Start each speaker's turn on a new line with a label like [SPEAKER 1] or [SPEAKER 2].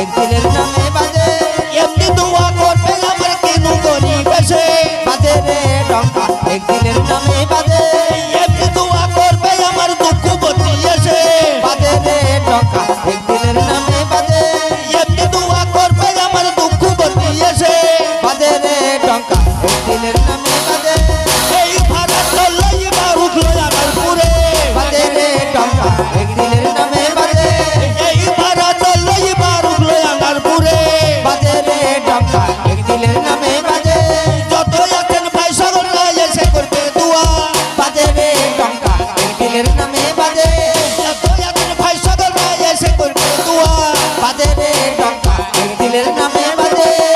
[SPEAKER 1] একদিনের নামে বাজে।
[SPEAKER 2] এমনি দোয়া করবে আমার কেন করি বেশে?
[SPEAKER 1] বাজে রে টঙ্কা মালিকের নামে বাজে।
[SPEAKER 2] ভাই সদর ভাই এসে করবে দুয়া।
[SPEAKER 1] বাজে রে ডঙ্কা দিলের নামে বাজে।